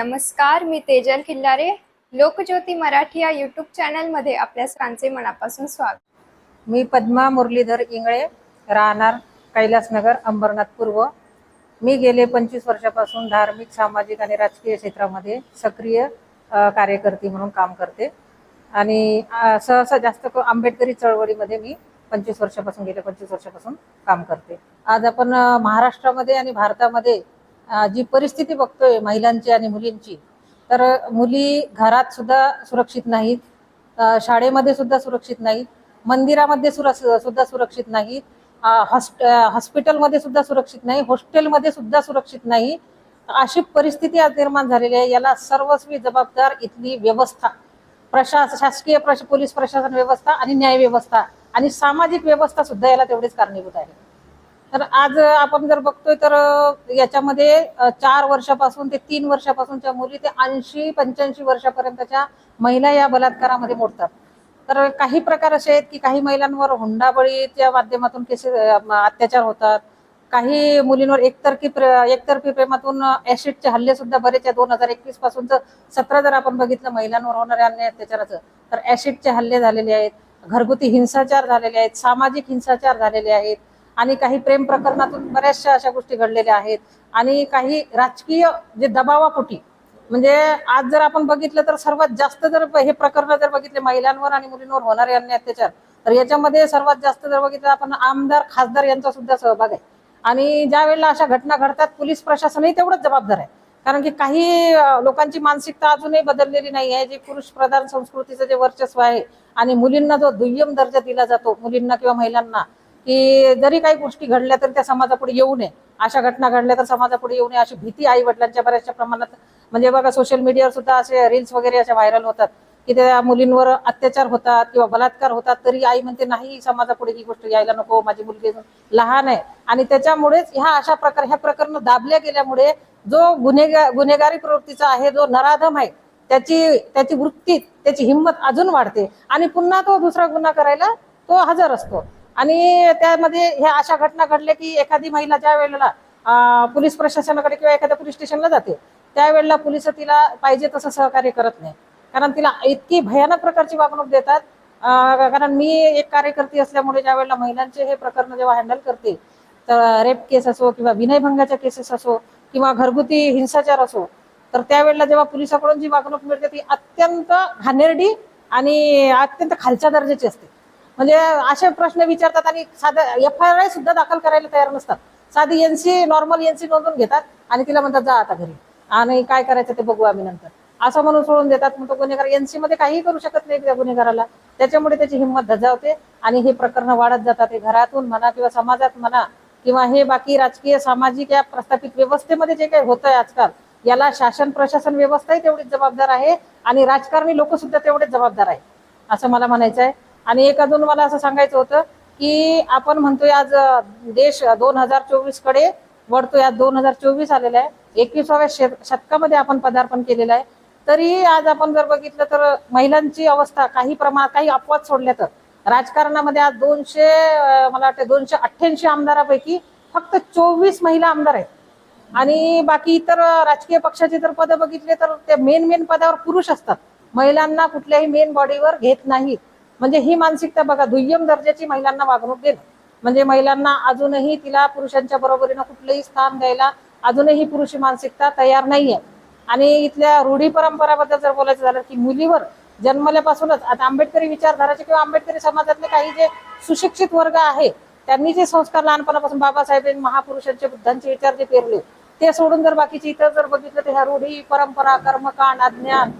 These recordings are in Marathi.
नमस्कार मी तेजल किल्लारे लोकज्योती मराठी या यूट्यूब चॅनलमध्ये आपल्या सर्वांचे मनापासून स्वागत. मी पद्मा मुरलीधर इंगळे राहणार कैलासनगर अंबरनाथ पूर्व मी गेले पंचवीस वर्षापासून धार्मिक सामाजिक आणि राजकीय क्षेत्रामध्ये सक्रिय कार्यकर्ती म्हणून काम करते. आणि सहसा जास्त करून आंबेडकरी चळवळीमध्ये मी पंचवीस वर्षापासून गेल्या पंचवीस वर्षापासून काम करते. आज आपण महाराष्ट्रामध्ये आणि भारतामध्ये जी परिस्थिती बघतोय महिलांची आणि मुलींची तर मुली घरात सुद्धा सुरक्षित नाहीत शाळेमध्ये सुद्धा सुरक्षित नाहीत मंदिरामध्ये सुरा सुद्धा सुरक्षित नाहीत हॉस्ट हॉस्प- हॉस्पिटलमध्ये सुद्धा सुरक्षित नाही हॉस्टेलमध्ये सुद्धा सुरक्षित नाही अशी परिस्थिती आज निर्माण झालेली आहे. याला सर्वस्वी जबाबदार इथली व्यवस्था प्रशास शासकीय प्रश पोलीस प्रशासन व्यवस्था आणि न्याय व्यवस्था आणि सामाजिक व्यवस्था सुद्धा याला तेवढीच कारणीभूत आहे. तर आज आपण जर बघतोय तर याच्यामध्ये चार वर्षापासून ते तीन वर्षापासूनच्या मुली ते ऐंशी पंच्याऐंशी वर्षापर्यंतच्या महिला या बलात्कारामध्ये मोडतात. तर काही प्रकार असे आहेत की काही महिलांवर हुंडाबळीच्या माध्यमातून केसेस अत्याचार होतात. काही मुलींवर एकतर्फी प्रे एकतर्फी प्रेमातून ऍसिडचे हल्ले सुद्धा बरेच आहे दोन हजार एकवीस पासूनचं सतरा जर आपण बघितलं महिलांवर होणाऱ्या अन्याय अत्याचाराचं तर ऍसिडचे हल्ले झालेले आहेत. घरगुती हिंसाचार झालेले आहेत. सामाजिक हिंसाचार झालेले आहेत. आणि काही प्रेम प्रकरणातून बऱ्याचशा अशा गोष्टी घडलेल्या आहेत. आणि काही राजकीय जे दबावापोटी म्हणजे आज जर आपण बघितलं तर सर्वात जास्त जर हे प्रकरण जर बघितले महिलांवर आणि मुलींवर होणारे अन्य अत्याचार तर याच्यामध्ये सर्वात जास्त जर बघितलं आपण आमदार खासदार यांचा सुद्धा सहभाग आहे. आणि ज्या वेळेला अशा घटना घडतात पोलीस प्रशासनही तेवढंच जबाबदार आहे. कारण की काही लोकांची मानसिकता अजूनही बदललेली नाही आहे. जे पुरुष प्रधान संस्कृतीचं जे वर्चस्व आहे आणि मुलींना जो दुय्यम दर्जा दिला जातो मुलींना किंवा महिलांना की जरी काही गोष्टी घडल्या तरी त्या समाजापुढे येऊ नये. अशा घटना घडल्या तर समाजापुढे येऊ नये अशी भीती आई वडिलांच्या बऱ्याचशा प्रमाणात. म्हणजे बघा सोशल मीडियावर सुद्धा असे रील्स वगैरे अशा व्हायरल होतात की त्या मुलींवर अत्याचार होतात किंवा बलात्कार होतात तरी आई म्हणते नाही समाजापुढे ही गोष्ट यायला नको माझी मुलगी लहान आहे. आणि त्याच्यामुळेच ह्या अशा प्रकार ह्या प्रकरण दाबल्या गेल्यामुळे जो गुन्हेगार गुन्हेगारी प्रवृत्तीचा आहे जो नराधम आहे त्याची त्याची वृत्ती त्याची हिंमत अजून वाढते. आणि पुन्हा तो दुसरा गुन्हा करायला तो हजर असतो. आणि त्यामध्ये ह्या अशा घटना घडल्या की एखादी महिला ज्या वेळेला पोलीस प्रशासनाकडे किंवा एखाद्या पोलीस स्टेशनला जाते त्यावेळेला पोलीस तिला पाहिजे तसं सहकार्य करत नाही. कारण तिला इतकी भयानक प्रकारची वागणूक देतात. कारण मी एक कार्यकर्ती असल्यामुळे ज्या वेळेला महिलांचे हे प्रकरण जेव्हा हँडल करते तर रेप केस असो किंवा विनयभंगाच्या केसेस असो किंवा घरगुती हिंसाचार असो तर त्यावेळेला जेव्हा पोलिसाकडून जी वागणूक मिळते ती अत्यंत घाणेरडी आणि अत्यंत खालच्या दर्जाची असते. म्हणजे असे प्रश्न विचारतात आणि साधं एफ आय आर सुद्धा दाखल करायला तयार नसतात. साधी एनसी नॉर्मल एनसी नोंदवून घेतात आणि तिला म्हणतात जा आता घरी. आणि काय करायचं ते बघू आम्ही नंतर. असं म्हणून सोडून देतात. मग तो गुन्हेगार एनसी मध्ये काहीही करू शकत नाही त्या गुन्हेगाराला. त्याच्यामुळे त्याची हिंमत धजावते आणि हे प्रकरण वाढत जातात. हे घरातून म्हणा किंवा समाजात म्हणा किंवा हे बाकी राजकीय सामाजिक या प्रस्थापित व्यवस्थेमध्ये जे काही होत आहे आजकाल याला शासन प्रशासन व्यवस्थाही तेवढीच जबाबदार आहे आणि राजकारणी लोक सुद्धा तेवढेच जबाबदार आहे. असं मला म्हणायचं आहे आणि एक अजून मला असं सांगायचं होतं की आपण म्हणतोय आज देश दोन हजार चोवीसकडे वळतोय. आज दोन हजार चोवीस आलेला आहे. एकविसाव्या शतकामध्ये आपण पदार्पण केलेलं आहे. तरी आज आपण जर बघितलं तर महिलांची अवस्था काही प्रमाणात काही अपवाद सोडल्या तर. राजकारणामध्ये आज दोनशे मला वाटतं दोनशे अठ्ठ्याऐंशी आमदारापैकी फक्त चोवीस महिला आमदार आहेत. आणि बाकी इतर राजकीय पक्षाचे जर पद बघितले तर ते मेन मेन पदावर पुरुष असतात. महिलांना कुठल्याही मेन बॉडीवर घेत नाहीत. म्हणजे ही मानसिकता बघा दुय्यम दर्जाची महिलांना वागणूक देणं. म्हणजे महिलांना अजूनही तिला पुरुषांच्या बरोबरीनं कुठलंही स्थान द्यायला अजूनही पुरुषी मानसिकता तयार नाहीये. आणि इथल्या रूढी परंपराबद्दल जर बोलायचं झालं की मुलीवर जन्मल्यापासूनच आता आंबेडकरी विचारधाराचे किंवा आंबेडकरी समाजातले काही जे सुशिक्षित वर्ग आहे त्यांनी जे संस्कार लहानपणापासून बाबासाहेबांनी महापुरुषांचे बुद्धांचे विचार जे पेरले ते सोडून जर बाकीचे इतर जर बघितलं तर ह्या रूढी परंपरा कर्मकांड अज्ञान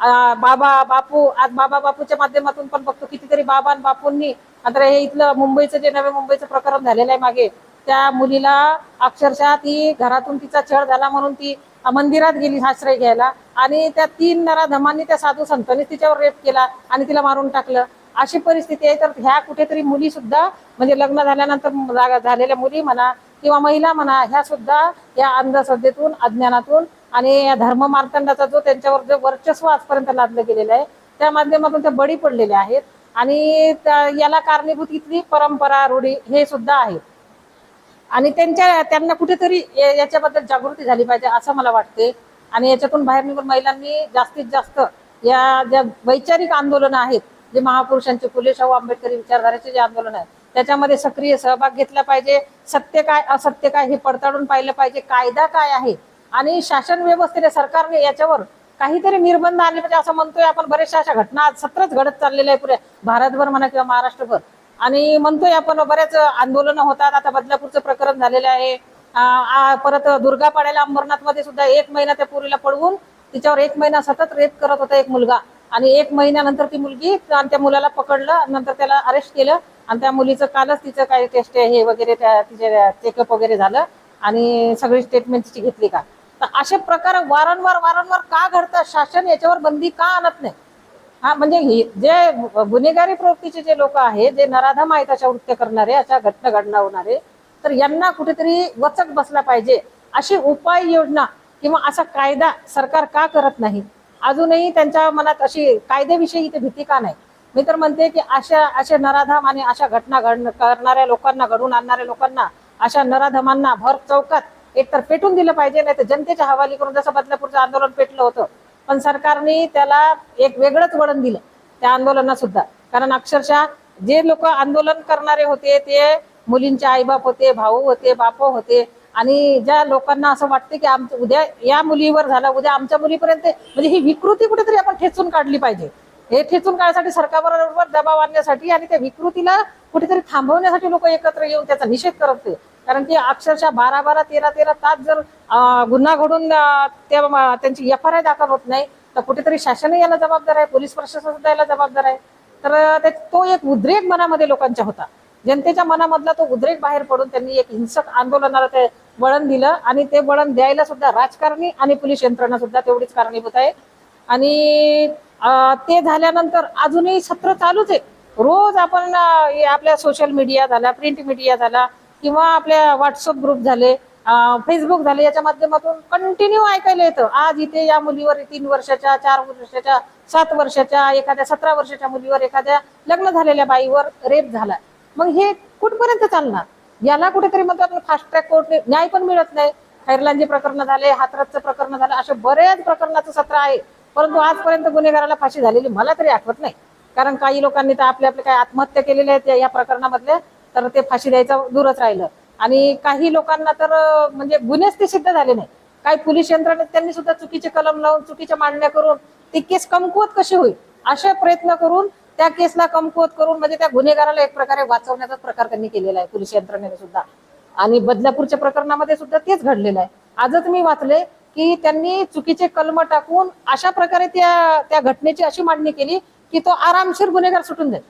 बाबा बापू आज बाबा बापूच्या माध्यमातून पण बघतो. कितीतरी बाबा आणि बापूंनी आता हे इथलं मुंबईचं जे नवे मुंबईचं प्रकरण झालेलं आहे मागे त्या मुलीला अक्षरशः ती घरातून तिचा छळ झाला म्हणून ती मंदिरात गेली आश्रय घ्यायला. आणि त्या तीन नराधमांनी त्या साधू संतांनी तिच्यावर रेप केला आणि तिला मारून टाकलं. अशी परिस्थिती आहे. तर ह्या कुठेतरी मुली सुद्धा म्हणजे लग्न झाल्यानंतर झालेल्या मुली म्हणा किंवा महिला म्हणा ह्या सुद्धा या अंधश्रद्धेतून अज्ञानातून आणि या धर्म मार्तंडाचा जो त्यांच्यावर जो वर्चस्व आजपर्यंत लादलं गेलेलं आहे त्या माध्यमातून ते बळी पडलेल्या आहेत. आणि त्या- याला कारणीभूत इथली परंपरा रूढी हे सुद्धा आहे. आणि त्यांच्या त्यांना कुठेतरी याच्याबद्दल जागृती झाली पाहिजे असं मला वाटते. आणि याच्यातून बाहेर निघून महिलांनी जास्तीत जास्त या ज्या वैचारिक आंदोलनं आहेत जे महापुरुषांचे फुले शाहू आंबेडकरी विचारधाराचे जे आंदोलन आहे त्याच्यामध्ये सक्रिय सहभाग घेतला पाहिजे. सत्य काय असत्य काय हे पडताळून पाहिलं पाहिजे. कायदा काय आहे आणि शासन व्यवस्थेने सरकारने याच्यावर काहीतरी निर्बंध आणले. म्हणजे असं म्हणतोय आपण बऱ्याचशा अशा घटना आज सत्रच घडत चाललेल्या आहे पुऱ्या भारतभर म्हणा किंवा महाराष्ट्रभर. आणि म्हणतोय आपण बऱ्याच आंदोलनं होतात. आता बदलापूरचं प्रकरण झालेलं आहे. परत दुर्गा पाड्याला अंबरनाथमध्ये सुद्धा एक महिना त्या पुरीला पळवून तिच्यावर एक महिना सतत रेप करत होता एक मुलगा. आणि एक महिन्यानंतर ती मुलगी आणि त्या मुलाला पकडलं नंतर त्याला अरेस्ट केलं. आणि त्या मुलीचं कालच तिचं काही टेस्ट हे वगैरे त्या तिचे चेकअप वगैरे झालं. आणि सगळी स्टेटमेंट तिची घेतली का? तर असे प्रकार वारंवार वारंवार का घडतात? शासन याच्यावर बंदी का आणत नाही? हा म्हणजे जे गुन्हेगारी प्रवृत्तीचे जे लोक आहेत जे नराधम आहेत अशा वृत्त करणारे अशा घटना घडणावणारे तर यांना कुठेतरी वचक बसला पाहिजे. अशी उपाययोजना किंवा असा कायदा सरकार का करत नाही? अजूनही त्यांच्या मनात अशी कायद्याविषयी इथे भीती का नाही? मी तर म्हणते की अशा अशा नराधम आणि अशा घटना घड करणाऱ्या लोकांना घडून आणणाऱ्या लोकांना अशा नराधमांना भर चौकात एकतर पेटून दिलं पाहिजे नाही तर जनतेच्या हवाली करून जसं बदलापूरचं आंदोलन पेटलं होतं पण सरकारने त्याला एक वेगळंच वळण दिलं त्या आंदोलनात सुद्धा कारण अक्षरशः जे लोक आंदोलन करणारे होते ते मुलींचे आईबाप होते भाऊ होते बाप होते आणि ज्या लोकांना असं वाटते की आमचं उद्या या मुलीवर झाला उद्या आमच्या मुलीपर्यंत म्हणजे ही विकृती कुठेतरी आपण ठेचून काढली पाहिजे. हे ठेचून काढण्यासाठी सरकारबरोबर दबाव आणण्यासाठी आणि त्या विकृतीला कुठेतरी थांबवण्यासाठी लोक एकत्र येऊन त्याचा निषेध करत कारण की अक्षरशः बारा बारा तेरा तेरा तास जर गुन्हा घडून त्या त्यांची एफ आर आय दाखल होत नाही तर कुठेतरी शासन याला जबाबदार आहे पोलीस प्रशासन सुद्धा याला जबाबदार आहे. तर तो एक उद्रेक मनामध्ये लोकांच्या होता. जनतेच्या मनामधला तो उद्रेक बाहेर पडून त्यांनी एक हिंसक आंदोलनाला ते वळण दिलं आणि ते वळण द्यायला सुद्धा राजकारणी आणि पोलीस यंत्रणा सुद्धा तेवढीच कारणीभूत आहे. आणि ते झाल्यानंतर अजूनही सत्र चालूच आहे. रोज आपण आपल्या सोशल मीडिया झाला प्रिंट मीडिया झाला किंवा आपल्या व्हॉट्सअप ग्रुप झाले फेसबुक झाले याच्या माध्यमातून कंटिन्यू ऐकायला येतं. आज इथे या मुलीवर तीन वर्षाच्या चार वर्षाच्या सात वर्षाच्या एखाद्या सतरा वर्षाच्या मुलीवर एखाद्या लग्न झालेल्या बाईवर रेप झाला. मग हे कुठपर्यंत चालणार? याला कुठेतरी म्हणतो आपण फास्ट ट्रॅक कोर्टने न्याय पण मिळत नाही. खैरलांचे प्रकरण झाले हातरतचं प्रकरण झालं अशा बऱ्याच प्रकरणाचं सत्र आहे. परंतु आजपर्यंत गुन्हेगाराला फाशी झालेली मला तरी आठवत नाही. कारण काही लोकांनी तर आपले आपले काही आत्महत्या केलेल्या आहेत या प्रकरणामधल्या. तर ते फाशी द्यायचं दूरच राहिलं. आणि काही लोकांना तर म्हणजे गुन्हेच ते सिद्ध झाले नाही काही पोलीस यंत्रणेत त्यांनी सुद्धा चुकीचे कलम लावून चुकीच्या मांडण्या करून ती केस कमकुवत कशी होईल? असे प्रयत्न करून त्या केसला कमकुवत करून म्हणजे त्या गुन्हेगाराला एक प्रकारे वाचवण्याचा प्रकार त्यांनी केलेला आहे पोलीस यंत्रणेने सुद्धा. आणि बदलापूरच्या प्रकरणामध्ये सुद्धा तेच घडलेलं आहे. आजच मी वाचले की त्यांनी चुकीचे कलम टाकून अशा प्रकारे त्या त्या घटनेची अशी मांडणी केली की तो आरामशीर गुन्हेगार सुटून जाईल.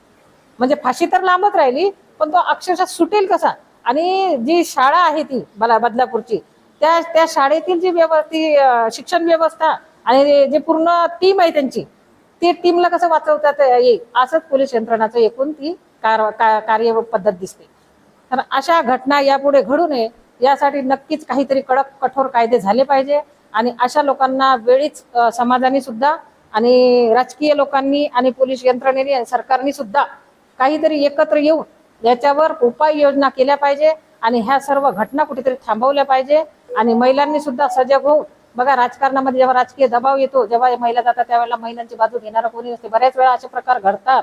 म्हणजे फाशी तर लांबच राहिली पण तो अक्षरशः सुटेल कसा? आणि जी शाळा आहे ती मला बदलापूरची त्या त्या शाळेतील जी व्यव ती शिक्षण व्यवस्था आणि जे पूर्ण टीम आहे त्यांची ते टीमला कसं वाचवतात येईल असंच पोलीस यंत्रणाचं एकूण ती कार कार्य पद्धत दिसते. तर अशा घटना यापुढे घडू नये यासाठी नक्कीच काहीतरी कडक कठोर कायदे झाले पाहिजे आणि अशा लोकांना वेळीच समाजाने सुद्धा आणि राजकीय लोकांनी आणि पोलीस यंत्रणेने सरकारने सुद्धा काहीतरी एकत्र येऊन याच्यावर उपाययोजना केल्या पाहिजे आणि ह्या सर्व घटना कुठेतरी थांबवल्या पाहिजे. आणि महिलांनी सुद्धा सजग होऊन बघा राजकारणामध्ये जेव्हा राजकीय दबाव येतो जेव्हा महिला जातात त्यावेळेला महिलांची बाजू घेणारा कोणी नसते. बऱ्याच वेळा असे प्रकार घडतात.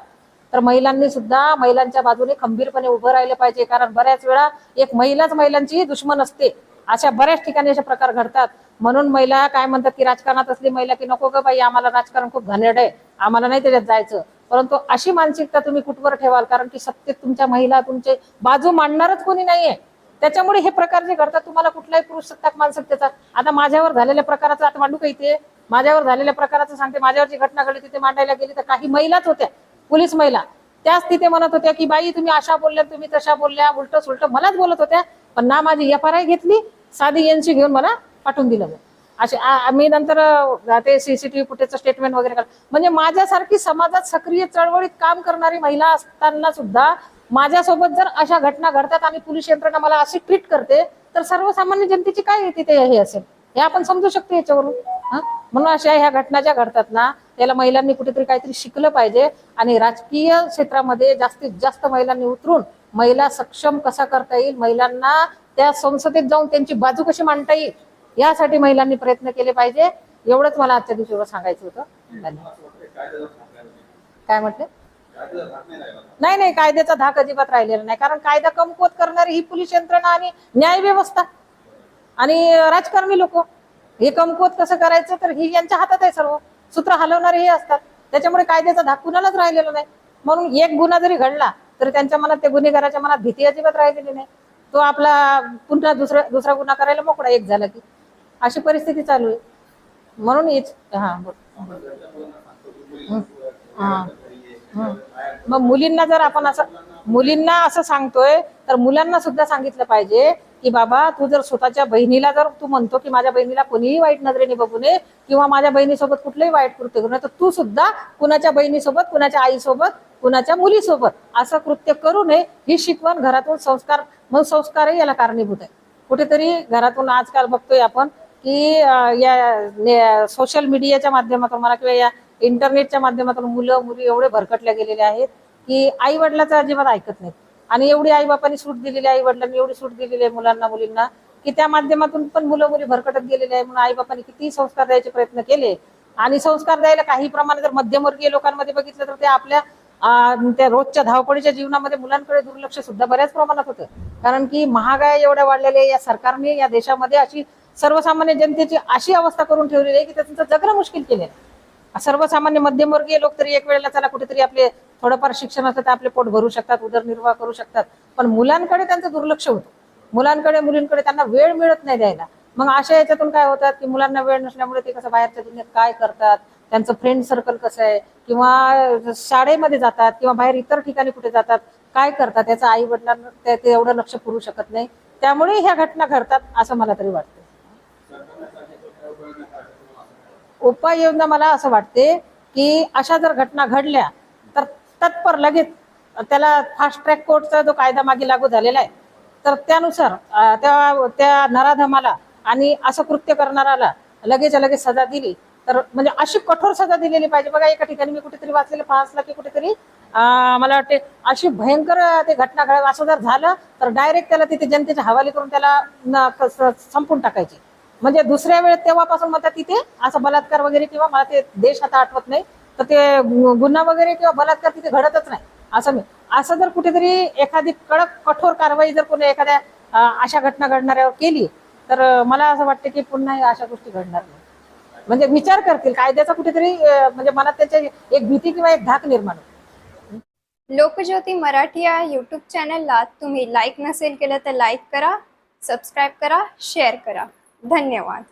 तर महिलांनी सुद्धा महिलांच्या बाजूने खंबीरपणे उभं राहिले पाहिजे. कारण बऱ्याच वेळा एक महिलाच महिलांची दुश्मन असते. अशा बऱ्याच ठिकाणी असे प्रकार घडतात. म्हणून महिला काय म्हणतात की राजकारणात असली महिला की नको ग बाई आम्हाला राजकारण खूप घाणेरड आहे. आम्हाला नाही त्याच्यात जायचं. परंतु अशी मानसिकता तुम्ही कुठवर ठेवाल? कारण की सत्तेत तुमच्या महिला तुमचे बाजू मांडणारच कोणी नाहीये. त्याच्यामुळे हे प्रकार जे घडतात तुम्हाला कुठलाही पुरुष सत्ताक मानसिकतेचा आता माझ्यावर झालेल्या प्रकाराचं आता मांडू का इथे? माझ्यावर झालेल्या प्रकाराचं सांगते. माझ्यावर जी घटना घडली तिथे मांडायला गेली तर काही महिलाच होत्या. पोलीस महिला. त्याच तिथे म्हणत होत्या की बाई तुम्ही अशा बोलल्या तुम्ही तशा बोलल्या उलट सुलट मलाच बोलत होत्या. पण ना माझी एफ आर आय घेतली साधी एनसी घेऊन मला पाठवून दिलं मग असे मी नंतर अ, ते सीसीटीव्ही फुटेजचं स्टेटमेंट वगैरे काढ म्हणजे माझ्यासारखी समाजात सक्रिय चळवळीत काम करणारी महिला असताना सुद्धा माझ्यासोबत जर अशा घटना घडतात आणि पोलीस यंत्रणा मला अशी ट्रीट करते तर सर्वसामान्य जनतेची काय तिथे हे असेल? हे आपण समजू शकतो याच्यावरून. म्हणून अशा ह्या घटना ज्या घडतात ना त्याला महिलांनी कुठेतरी काहीतरी शिकलं पाहिजे आणि राजकीय क्षेत्रामध्ये जास्तीत जास्त महिलांनी उतरून महिला सक्षम कसा करता येईल महिलांना त्या संसदेत जाऊन त्यांची बाजू कशी मांडता येईल यासाठी महिलांनी प्रयत्न केले पाहिजे. एवढंच मला आजच्या दिवशी सांगायचं होतं. धन्यवाद. काय म्हटलं? नाही नाही कायद्याचा धाक अजिबात राहिलेला नाही. कारण कायदा कमकुवत करणारी ही पोलीस यंत्रणा आणि न्याय व्यवस्था आणि राजकारणी लोक हे कमकुवत कसं करायचं? तर ही यांच्या हातात आहे सर्व. सूत्र हलवणारे हे असतात. त्याच्यामुळे कायद्याचा धाक कुणालाच राहिलेला नाही. म्हणून एक गुन्हा जरी घडला तर त्यांच्या मनात त्या गुन्हेगाराच्या मनात भीती अजिबात राहिलेली नाही. तो आपला पुन्हा दुसरा दुसरा गुन्हा करायला मोकळा एक झाला की. अशी परिस्थिती चालू आहे. म्हणून हेच हा बोल. मग मुलींना जर आपण असं मुलींना असं सांगतोय तर मुलांना सुद्धा सांगितलं पाहिजे की बाबा तू जर स्वतःच्या बहिणीला जर तू म्हणतो की माझ्या बहिणीला कोणीही वाईट नजरेने बघू नये किंवा माझ्या बहिणीसोबत कुठलंही वाईट कृत्य करू नये तर तू सुद्धा कुणाच्या बहिणीसोबत कुणाच्या आईसोबत कुणाच्या मुलीसोबत असं कृत्य करू नये. ही शिकवण घरातून संस्कार मग संस्कारही याला कारणीभूत आहे. कुठेतरी घरातून आजकाल बघतोय आपण की या सोशल मीडियाच्या माध्यमातून मला किंवा या इंटरनेटच्या माध्यमातून मुलं मुली एवढे भरकटल्या गेलेले आहेत की आई वडिलाचं अजिबात ऐकत नाहीत. आणि एवढी आई बापांनी सूट दिलेली आई वडिलांनी एवढी सूट दिलेली आहे मुलांना मुलींना की त्या माध्यमातून पण मुलं मुली भरकटत गेलेले आहे म्हणून आई बापांनी किती संस्कार द्यायचे प्रयत्न केले. आणि संस्कार द्यायला काही प्रमाणे जर मध्यमवर्गीय लोकांमध्ये बघितलं तर ते आपल्या अं, त्या रोजच्या धावपळीच्या जीवनामध्ये मुलांकडे दुर्लक्ष सुद्धा बऱ्याच प्रमाणात होतं. कारण की महागाई एवढ्या वाढलेल्या या सरकारने या देशामध्ये अशी सर्वसामान्य जनतेची अशी अवस्था करून ठेवलेली आहे की त्याचं जगणं मुश्किल केलं सर्वसामान्य मध्यमवर्गीय लोक तरी एक वेळेला चला कुठेतरी आपले थोडंफार शिक्षण असलं तर आपले पोट भरू शकतात उदरनिर्वाह करू शकतात. पण मुलांकडे त्यांचं दुर्लक्ष होतं. मुलांकडे मुलींकडे त्यांना वेळ मिळत नाही द्यायला. मग अशा याच्यातून काय होतात की मुलांना वेळ नसल्यामुळे ते कसं बाहेरच्या दुनियेत काय करतात त्यांचं फ्रेंड सर्कल कसं आहे किंवा शाळेमध्ये जातात किंवा बाहेर इतर ठिकाणी कुठे जातात काय करतात याचं आई वडिलांना ते ते एवढं लक्ष पुरू शकत नाही. त्यामुळे ह्या घटना घडतात असं मला तरी वाटतं. उपाययोजना मला असं वाटते की अशा जर घटना घडल्या तर तत्पर लगेच त्याला फास्ट ट्रॅक कोर्टचा जो कायदा मागे लागू झालेला आहे तर त्यानुसार त्या त्या नराधमाला आणि असं कृत्य करणाराला लगेच लगेच सजा दिली. तर म्हणजे अशी कठोर सजा दिलेली पाहिजे. बघा एका ठिकाणी मी कुठेतरी वाचलेलं फासला की कुठेतरी मला वाटते अशी भयंकर ते घटना घड असं जर झालं तर डायरेक्ट त्याला तिथे जनतेच्या हवाली करून त्याला क- संपून टाकायची. म्हणजे दुसऱ्या वेळेत तेव्हापासून म्हणतात तिथे असं बलात्कार वगैरे किंवा मला ते देश आता आठवत नाही तर ते गु- गुन्हा वगैरे किंवा बलात्कार तिथे घडतच नाही असं मी. असं जर कुठेतरी एखादी कडक कठोर कारवाई जर कोणी एखाद्या अशा घटना घडणाऱ्यावर केली तर मला असं वाटतं की पुन्हा अशा गोष्टी घडणार नाही. म्हणजे विचार करतील कायद्याचा कुठेतरी म्हणजे मनात त्याच्या एक भीती किंवा एक धाक निर्माण होईल. लोकज्योती मराठी या यूट्यूब चॅनलला तुम्ही लाईक नसेल केलं तर लाईक करा सबस्क्राईब करा शेअर करा. धन्यवाद.